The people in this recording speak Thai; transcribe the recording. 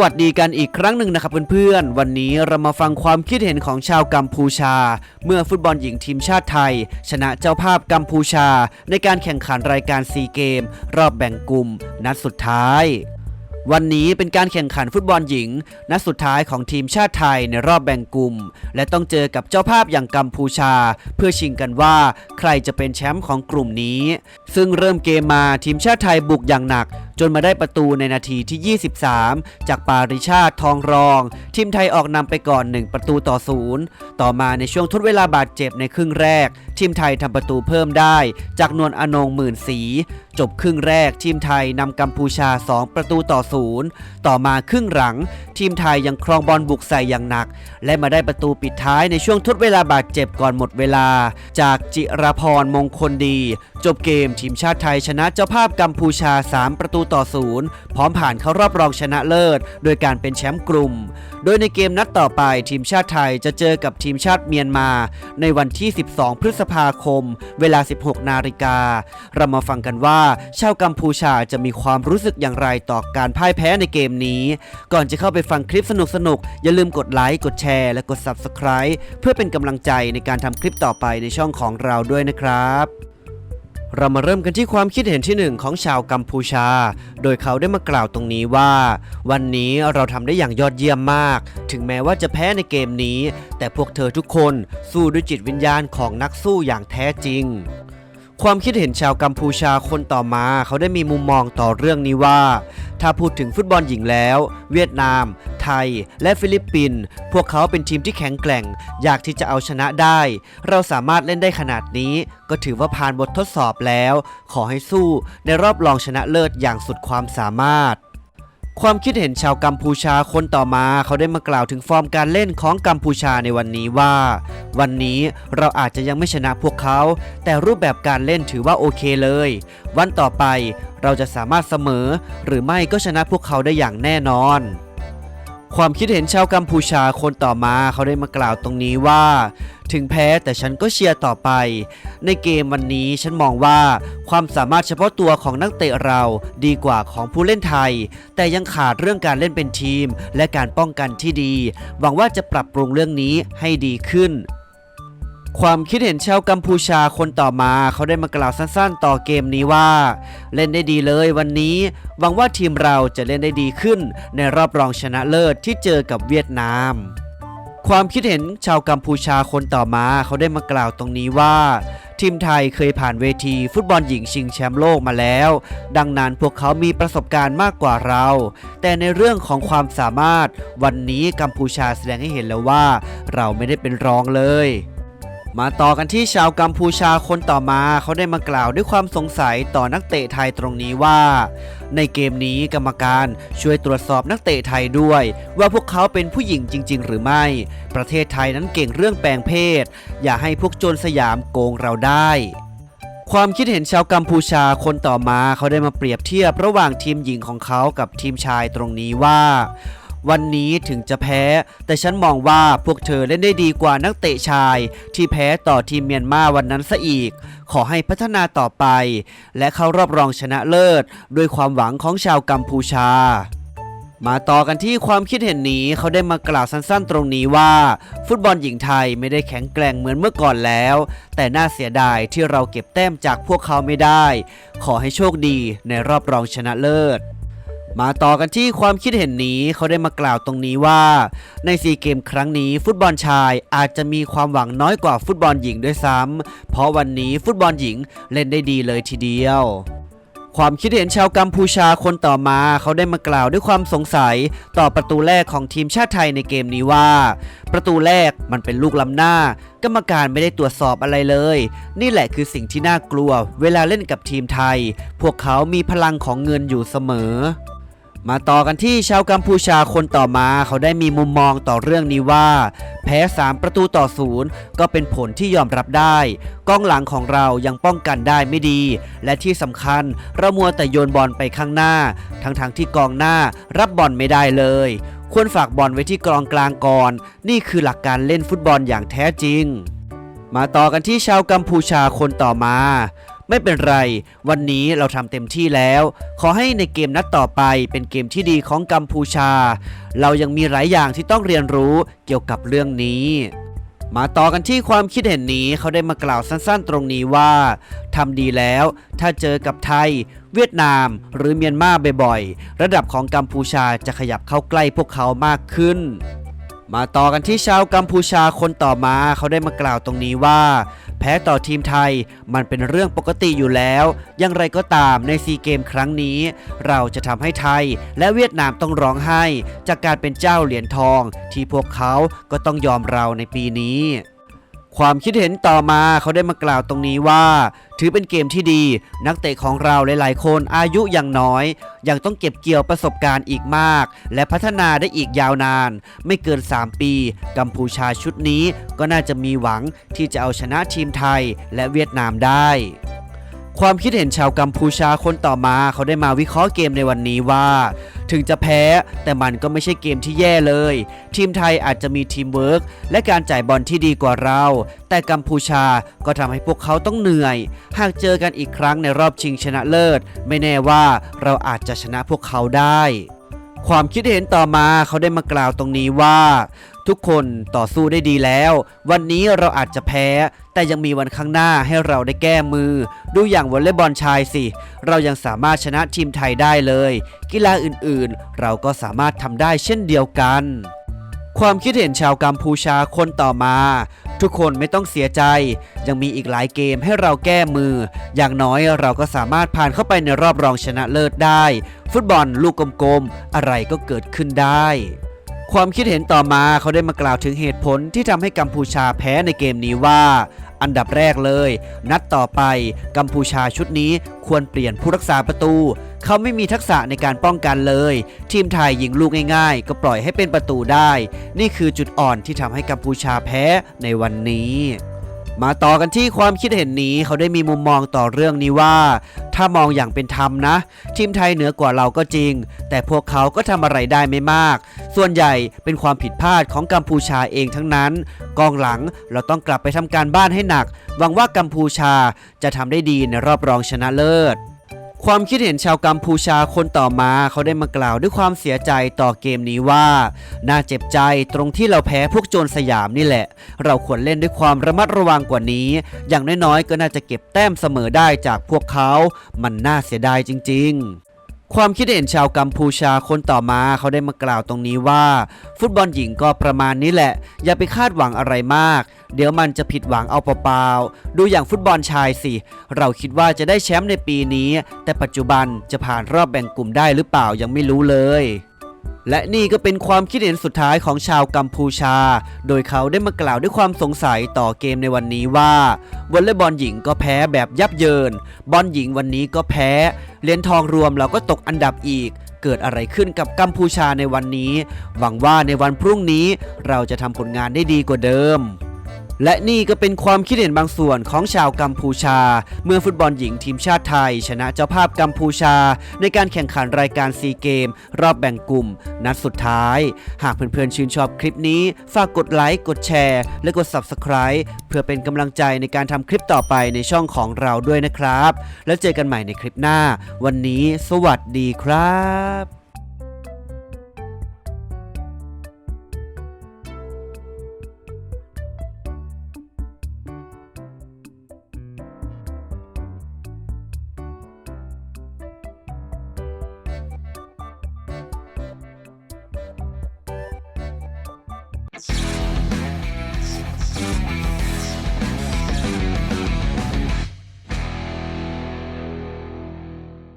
วัสดีกันอีกครั้งหนึ่งนะครับเพื่อนๆ วันนี้เรามาฟังความคิดเห็นของชาวกัมพูชา เมื่อฟุตบอลหญิงทีมชาติไทย ชนะเจ้าภาพกัมพูชา ในการแข่งขันรายการซีเกม รอบแบ่งกลุ่ม นัดสุดท้ายวันนี้เป็นการแข่งขันฟุตบอลหญิง นัดสุดท้ายของทีมชาติไทยในรอบแบ่งกลุ่ม และต้องเจอกับเจ้าภาพอย่างกัมพูชา เพื่อชิงกันว่าใครจะเป็นแชมป์ของกลุ่มนี้ ซึ่งเริ่มเกมมาทีมชาติไทยบุกอย่างหนักจนมาได้ประตูในนาทีที่ 23 จากปาริชาติทองรอง ทีมไทยออกนำไปก่อน 1 ประตูต่อศูนย์ต่อมาในช่วงทดเวลาบาดเจ็บในครึ่งแรก ทีมไทยทำประตูเพิ่มได้ จากนวลอนงหมื่นสี จบครึ่งแรก ทีมไทยนำกัมพูชา 2 ประตูต่อศูนย์ต่อมาครึ่งหลัง ทีมไทยยังครองบอลบุกใส่อย่างหนัก และมาได้ประตูปิดท้ายในช่วงทดเวลาบาดเจ็บก่อนหมดเวลา จากจิรพรมงคลดี จบเกมทีมชาติไทยชนะเจ้าภาพกัมพูชา 3 ประตูต่อศูนย์พร้อมผ่านเข้ารอบรองชนะเลิศ โดยการเป็นแชมป์กลุ่ม โดยในเกมนัดต่อไปทีมชาติไทยจะเจอกับทีมชาติเมียนมา ในวันที่ 12 พฤษภาคม เวลา 16 นาฬิกา เรามาฟังกันว่า ชาวกัมพูชาจะมีความรู้สึกอย่างไรต่อการพ่ายแพ้ในเกมนี้ ก่อนจะเข้าไปฟังคลิปสนุกๆอย่าลืมกดไลค์กดแชร์และกด Subscribe เพื่อเป็นกำลังใจในการทำคลิปต่อไปในช่องของเราด้วยนะครับ เรามาเริ่มกันที่ความคิดเห็นที่หนึ่งของชาวกัมพูชา โดยเขาได้มากล่าวตรงนี้ว่า วันนี้เราทำได้อย่างยอดเยี่ยมมาก ถึงแม้ว่าจะแพ้ในเกมนี้ แต่พวกเธอทุกคนสู้ด้วยจิตวิญญาณของนักสู้อย่างแท้จริงความคิดเห็นชาวกัมพูชาคนต่อมา เขาได้มีมุมมองต่อเรื่องนี้ว่า ถ้าพูดถึงฟุตบอลหญิงแล้ว เวียดนาม ไทย และฟิลิปปินส์พวกเขาเป็นทีมที่แข็งแกร่ง อยากที่จะเอาชนะได้ เราสามารถเล่นได้ขนาดนี้ ก็ถือว่าผ่านบททดสอบแล้ว ขอให้สู้ในรอบรองชนะเลิศอย่างสุดความสามารถ ความคิดเห็นชาวกัมพูชาคนต่อมาเขาได้มากล่าวถึงฟอร์มการเล่นของกัมพูชาในวันนี้ว่า วันนี้เราอาจจะยังไม่ชนะพวกเขา แต่รูปแบบการเล่นถือว่าโอเคเลย วันต่อไปเราจะสามารถเสมอ หรือไม่ก็ชนะพวกเขาได้อย่างแน่นอน ความคิดเห็นชาวกัมพูชาคนต่อมาเขาได้มากล่าวตรงนี้ว่า ถึงแพ้แต่ฉันก็เชียร์ต่อไป ในเกมวันนี้ฉันมองว่าความสามารถเฉพาะตัวของนักเตะเราดีกว่าของผู้เล่นไทย แต่ยังขาดเรื่องการเล่นเป็นทีม และการป้องกันที่ดี หวังว่าจะปรับปรุงเรื่องนี้ให้ดีขึ้น ความคิดเห็นชาวกัมพูชาคนต่อมาเขาได้มากล่าวสั้นๆ ต่อเกมนี้ว่า เล่นได้ดีเลยวันนี้หวังว่าทีมเราจะเล่นได้ดีขึ้น ในรอบรองชนะเลิศที่เจอกับเวียดนาม ความคิดเห็นชาวกัมพูชาคนต่อมาเขาได้มากล่าวตรงนี้ว่า ทีมไทยเคยผ่านเวทีฟุตบอลหญิงชิงแชมป์โลกมาแล้ว ดังนั้นพวกเขามีประสบการณ์มากกว่าเรา แต่ในเรื่องของความสามารถ วันนี้กัมพูชาแสดงให้เห็นแล้วว่า เราไม่ได้เป็นรองเลย มาต่อกันที่ชาวกัมพูชาคนต่อมาเขาได้มากล่าวด้วยความสงสัยต่อนักเตะไทยตรงนี้ว่า ในเกมนี้กรรมการช่วยตรวจสอบนักเตะไทยด้วย ว่าพวกเขาเป็นผู้หญิงจริง ๆ หรือไม่ ประเทศไทยนั้นเก่งเรื่องแปลงเพศ อย่าให้พวกโจรสยามโกงเราได้ความคิดเห็นชาวกัมพูชาคนต่อมาเขาได้มาเปรียบเทียบระหว่างทีมหญิงของเขากับทีมชายตรงนี้ว่า วันนี้ถึงจะแพ้ แต่ฉันมองว่าพวกเธอเล่นได้ดีกว่านักเตะชาย ที่แพ้ต่อทีมเมียนมาวันนั้นซะอีก ขอให้พัฒนาต่อไป และเข้ารอบรองชนะเลิศ ด้วยความหวังของชาวกัมพูชามาต่อกันที่ความคิดเห็นนี้เขาได้มากล่าวสั้นๆ ตรงนี้ว่า ฟุตบอลหญิงไทยไม่ได้แข็งแกร่งเหมือนเมื่อก่อนแล้ว แต่น่าเสียดายที่เราเก็บแต้มจากพวกเขาไม่ได้ ขอให้โชคดีในรอบรองชนะเลิศ มาต่อกันที่ความคิดเห็นนี้เขาได้มากล่าวตรงนี้ว่า ในซีเกมครั้งนี้ฟุตบอลชายอาจจะมีความหวังน้อยกว่าฟุตบอลหญิงด้วยซ้ำเพราะวันนี้ฟุตบอลหญิงเล่นได้ดีเลยทีเดียวความคิดเห็นชาวกัมพูชาคนต่อมาเขาได้มากล่าวด้วยความสงสัย ต่อประตูแรกของทีมชาติไทยในเกมนี้ว่า ประตูแรกมันเป็นลูกล้ำหน้า กรรมการไม่ได้ตรวจสอบอะไรเลย นี่แหละคือสิ่งที่น่ากลัว เวลาเล่นกับทีมไทย พวกเขามีพลังของเงินอยู่เสมอ มาต่อกันที่ชาวกัมพูชาคนต่อมาเขาได้มีมุมมองต่อเรื่องนี้ว่า แพ้ 3 ประตูต่อศูนย์ก็เป็นผลที่ยอมรับได้กองหลังของเรายังป้องกันได้ไม่ดี และที่สำคัญเรามัวแต่โยนบอลไปข้างหน้า ทั้งๆทที่กองหน้ารับบอลไม่ได้เลยควรฝากบอลไว้ที่กองกลางก่อน นี่คือหลักการเล่นฟุตบอลอย่างแท้จริง มาต่อกันที่ชาวกัมพูชาคนต่อมา ไม่เป็นไร วันนี้เราทำเต็มที่แล้ว ขอให้ในเกมนัดต่อไปเป็นเกมที่ดีของกัมพูชา เรายังมีหลายอย่างที่ต้องเรียนรู้เกี่ยวกับเรื่องนี้มาต่อกันที่ความคิดเห็นนี้เขาได้มากล่าวสั้นๆ ตรงนี้ว่าทำดีแล้ว ถ้าเจอกับไทย เวียดนาม หรือเมียนมาบ่อยๆ ระดับของกัมพูชาจะขยับเข้าใกล้พวกเขามากขึ้น มาต่อกันที่ชาวกัมพูชาคนต่อมาเขาได้มากล่าวตรงนี้ว่า แพ้ต่อทีมไทยมันเป็นเรื่องปกติอยู่แล้ว อย่างไรก็ตามในซีเกมครั้งนี้ เราจะทำให้ไทยและเวียดนามต้องร้องไห้ จากการเป็นเจ้าเหรียญทอง ที่พวกเขาก็ต้องยอมเราในปีนี้ ความคิดเห็นต่อมาเขาได้มากล่าวตรงนี้ว่า ถือเป็นเกมที่ดี นักเตะของเราหลายๆ คนอายุยังน้อย ยังต้องเก็บเกี่ยวประสบการณ์อีกมาก และพัฒนาได้อีกยาวนาน ไม่เกิน 3 ปี กัมพูชาชุดนี้ก็น่าจะมีหวังที่จะเอาชนะทีมไทยและเวียดนามได้ความคิดเห็นชาวกัมพูชาคนต่อมาเขาได้มาวิเคราะห์เกมในวันนี้ว่าถึงจะแพ้ แต่มันก็ไม่ใช่เกมที่แย่เลย ทีมไทยอาจจะมีทีมเวิร์กและการจ่ายบอลที่ดีกว่าเรา แต่กัมพูชาก็ทำให้พวกเขาต้องเหนื่อย หากเจอกันอีกครั้งในรอบชิงชนะเลิศ ไม่แน่ว่าเราอาจจะชนะพวกเขาได้ความคิดเห็นต่อมาเขาได้มากล่าวตรงนี้ว่า ทุกคนต่อสู้ได้ดีแล้ว วันนี้เราอาจจะแพ้ แต่ยังมีวันข้างหน้าให้เราได้แก้มือ ดูอย่างวอลเลย์บอลชายสิ เรายังสามารถชนะทีมไทยได้เลย กีฬาอื่นๆ เราก็สามารถทำได้เช่นเดียวกัน ความคิดเห็นชาวกัมพูชาคนต่อมา ทุกคนไม่ต้องเสียใจ ยังมีอีกหลายเกมให้เราแก้มือ อย่างน้อยเราก็สามารถผ่านเข้าไปในรอบรองชนะเลิศได้ ฟุตบอลลูกกลมๆอะไรก็เกิดขึ้นได้ ความคิดเห็นต่อมาเขาได้มากล่าวถึงเหตุผลที่ทำให้กัมพูชาแพ้ในเกมนี้ว่า อันดับแรกเลย นัดต่อไปกัมพูชาชุดนี้ควรเปลี่ยนผู้รักษาประตู เขาไม่มีทักษะในการป้องกันเลย ทีมไทยยิงลูกง่ายๆ ก็ปล่อยให้เป็นประตูได้ นี่คือจุดอ่อนที่ทำให้กัมพูชาแพ้ในวันนี้ มาต่อกันที่ความคิดเห็นนี้เขาได้มีมุมมองต่อเรื่องนี้ว่า ถ้ามองอย่างเป็นธรรมนะ ทีมไทยเหนือกว่าเราก็จริง แต่พวกเขาก็ทำอะไรได้ไม่มาก ส่วนใหญ่เป็นความผิดพลาดของกัมพูชาเองทั้งนั้น กองหลังเราต้องกลับไปทำการบ้านให้หนักหวังว่ากัมพูชาจะทำได้ดีในรอบรองชนะเลิศ ความคิดเห็นชาวกัมพูชาคนต่อมาเขาได้มากล่าวด้วยความเสียใจต่อเกมนี้ว่า น่าเจ็บใจตรงที่เราแพ้พวกโจรสยามนี่แหละ เราควรเล่นด้วยความระมัดระวังกว่านี้ อย่างน้อยๆก็น่าจะเก็บแต้มเสมอได้จากพวกเขา มันน่าเสียดายจริง ๆ ความคิดเห็นชาวกัมพูชาคนต่อมาเขาได้มากล่าวตรงนี้ว่า ฟุตบอลหญิงก็ประมาณนี้แหละ อย่าไปคาดหวังอะไรมาก เดี๋ยวมันจะผิดหวังเอาเปล่าๆดูอย่างฟุตบอลชายสิ เราคิดว่าจะได้แชมป์ในปีนี้ แต่ปัจจุบันจะผ่านรอบแบ่งกลุ่มได้หรือเปล่ายังไม่รู้เลย และนี่ก็เป็นความคิดเห็นสุดท้ายของชาวกัมพูชา โดยเขาได้มากล่าวด้วยความสงสัยต่อเกมในวันนี้ว่าวอลเลย์บอลหญิงก็แพ้แบบยับเยิน บอลหญิงวันนี้ก็แพ้ เหรียญทองรวมเราก็ตกอันดับอีก เกิดอะไรขึ้นกับกัมพูชาในวันนี้ หวังว่าในวันพรุ่งนี้เราจะทำผลงานได้ดีกว่าเดิม และนี่ก็เป็นความคิดเห็นบางส่วนของชาวกัมพูชา เมื่อฟุตบอลหญิงทีมชาติไทย ชนะเจ้าภาพกัมพูชา ในการแข่งขันรายการซีเกม รอบแบ่งกลุ่ม นัดสุดท้าย หากเพื่อนๆชื่นชอบคลิปนี้ ฝากกดไลค์กดแชร์ และกด Subscribe เพื่อเป็นกำลังใจในการทำคลิปต่อไปในช่องของเราด้วยนะครับ แล้วเจอกันใหม่ในคลิปหน้า วันนี้ สวัสดีครับ